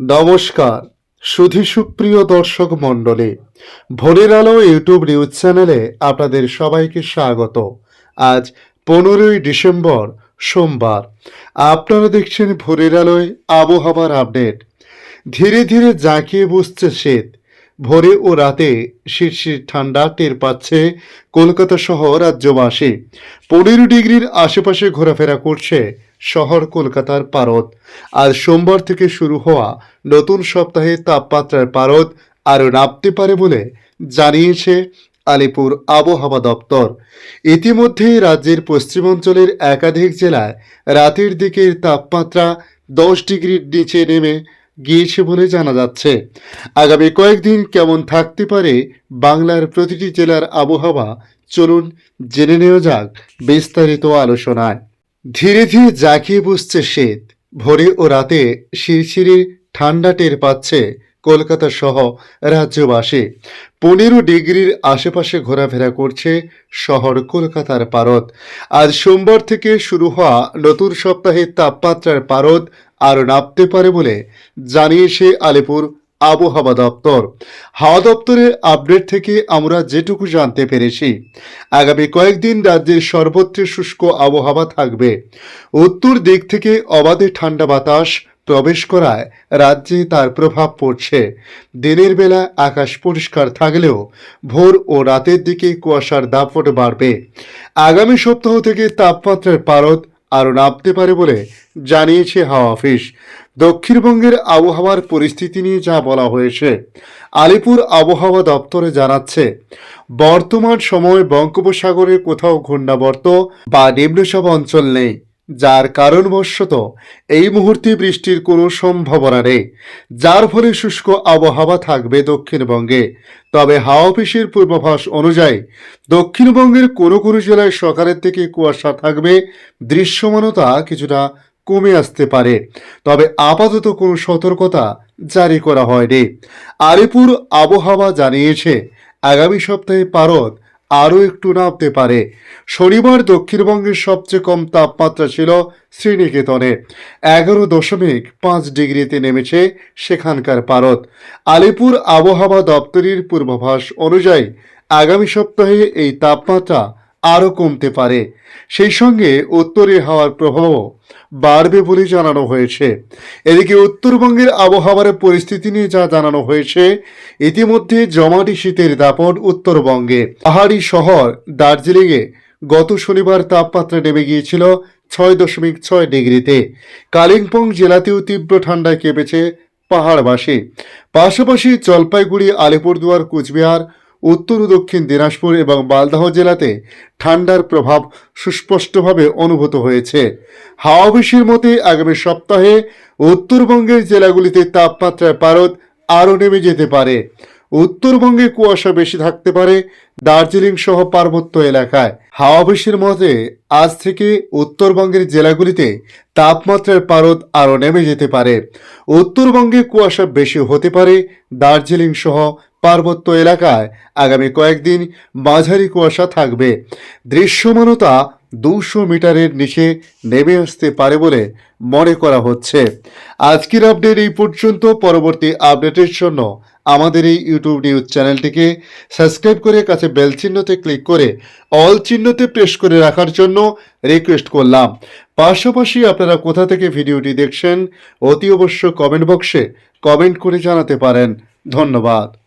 নমস্কার। সুধী সুপ্রিয় দর্শক মণ্ডলী, ভোরের আলো ইউটিউব নিউজ চ্যানেলে আপনাদের সবাইকে স্বাগত। আজ পনেরোই ডিসেম্বর, সোমবার। আপনারা দেখছেন ভোরের আলোয় আবহাওয়ার আপডেট। ধীরে ধীরে জাঁকিয়ে বসছে শীত। ভোরে ও রাতে শীর্ষের ঠান্ডা টের পাচ্ছে কলকাতা সহ রাজ্যবাসী। পনেরো ডিগ্রির আশেপাশে ঘোরাফেরা করছে শহর কলকাতার পারদ। আজ সোমবার থেকে শুরু হওয়া নতুন সপ্তাহে তাপমাত্রার পারদ আরও নামতে পারে বলে জানিয়েছে আলিপুর আবহাওয়া দপ্তর। ইতিমধ্যেই রাজ্যের পশ্চিমাঞ্চলের একাধিক জেলায় রাতের দিকের তাপমাত্রা দশ ডিগ্রির নিচে নেমে গিয়েছে বলে জানা যাচ্ছে। আগামী কয়েকদিন কেমন থাকতে পারে বাংলার প্রতিটি জেলার আবহাওয়া চলুন জেনে নেওয়া যাক বিস্তারিত আলোচনায়। ধীরে ধীরে জাঁকিয়ে বসছে শীত ভোরে ও রাতে শিরশিরে ঠান্ডা টের পাচ্ছে কলকাতা সহ রাজ্যবাসী। পনেরো ডিগ্রির আশেপাশে ঘোরাফেরা করছে শহর কলকাতার পারদ। আজ সোমবার থেকে শুরু হওয়া নতুন সপ্তাহে তাপমাত্রার পারদ আরও নামতে পারে বলে জানিয়েছে আলিপুর আবহাওয়া দপ্তর। হাওয়া দপ্তরের আপডেট থেকে আমরা যেটুকু জানতে পেরেছি, আগামী কয়েকদিন রাজ্যের সর্বত্র শুষ্ক আবহাওয়া থাকবে। উত্তর দিক থেকে অবাধে ঠান্ডা বাতাস প্রবেশ করায় রাজ্যে তার প্রভাব পড়ছে। দিনের বেলা আকাশ পরিষ্কার থাকলেও ভোর ও রাতের দিকে কুয়াশার দাপট বাড়বে। আগামী সপ্তাহ থেকে তাপমাত্রার পারদ আরও নামতে পারে বলে জানিয়েছে হাওয়া অফিস। দক্ষিণবঙ্গের আবহাওয়ার পরিস্থিতি নিয়ে যা বলা হয়েছে, আলিপুর আবহাওয়া দপ্তরে জানাচ্ছে, বর্তমান সময়ে বঙ্গোপসাগরে কোথাও ঘূর্ণাবর্ত বা নিম্নচাপ অঞ্চল নেই, যার কারণবশত এই মুহূর্তে বৃষ্টির কোনো সম্ভাবনা নেই। যার ফলে শুষ্ক আবহাওয়া থাকবে দক্ষিণবঙ্গে। তবে হাওয়া অফিসের পূর্বাভাস অনুযায়ী, দক্ষিণবঙ্গের কোনো কোনো জেলায় সকালের থেকে কুয়াশা থাকবে, দৃশ্যমানতা কিছুটা কমে আসতে পারে। তবে আপাতত কোনো সতর্কতা জারি করা হয়নি। আলিপুর আবহাওয়া জানিয়েছে, আগামী সপ্তাহে পারদ আরও একটু নামতে পারে। শনিবার দক্ষিণবঙ্গের সবচেয়ে কম তাপমাত্রা ছিল শ্রীনিকেতনে। এগারো দশমিক পাঁচ ডিগ্রিতে নেমেছে সেখানকার পারদ। আলিপুর আবহাওয়া দপ্তরের পূর্বাভাস অনুযায়ী, আগামী সপ্তাহে এই তাপমাত্রা আরও কমতে পারে। সেই সঙ্গে উত্তরে হাওয়ার প্রভাবও বাড়বে বলে জানানো হয়েছে। এদিকে উত্তরবঙ্গের আবহাওয়ার পরিস্থিতি নিয়ে যা জানানো হয়েছে, ইতিমধ্যে জমাটি শীতের দাপট উত্তরবঙ্গে। পাহাড়ি শহর দার্জিলিংয়ে গত শনিবার তাপমাত্রা নেমে গিয়েছিল ছয় দশমিক ছয় ডিগ্রিতে। কালিম্পং জেলাতেও তীব্র ঠান্ডায় কেঁপেছে পাহাড়বাসী। পাশাপাশি জলপাইগুড়ি, আলিপুরদুয়ার, কুচবিহার উত্তর ও দক্ষিণ দিনাজপুর এবং মালদহ জেলাতে ঠান্ডার প্রভাব সুস্পষ্টভাবে অনুভূত হয়েছে। হাওয়া অফিসের মতে আগামী সপ্তাহে উত্তরবঙ্গের জেলাগুলিতে তাপমাত্রার পারদ আরও নেমে যেতে পারে। উত্তরবঙ্গে কুয়াশা বেশি থাকতে পারে দার্জিলিং সহ পার্বত্য এলাকায়। হাওয়া অফিসের মতে আজ থেকে উত্তরবঙ্গের জেলাগুলিতে তাপমাত্রার পারদ আরও নেমে যেতে পারে। উত্তরবঙ্গে কুয়াশা বেশি হতে পারে দার্জিলিং সহ পার্বত্য এলাকায় আগামী কয়েকদিন মাঝারি কুয়াশা থাকবে। দৃশ্যমানতা দুশো মিটারের নিচে নেমে আসতে পারে বলে মনে করা হচ্ছে। আজকের আপডেট এই পর্যন্ত। পরবর্তী আপডেটের জন্য আমাদের এই ইউটিউব নিউজ চ্যানেলটিকে সাবস্ক্রাইব করে কাছে বেল চিহ্নতে ক্লিক করে অল চিহ্নতে প্রেস করে রাখার জন্য রিকোয়েস্ট করলাম। পাশাপাশি আপনারা কোথা থেকে ভিডিওটি দেখছেন অতি অবশ্য কমেন্ট বক্সে কমেন্ট করে জানাতে পারেন। ধন্যবাদ।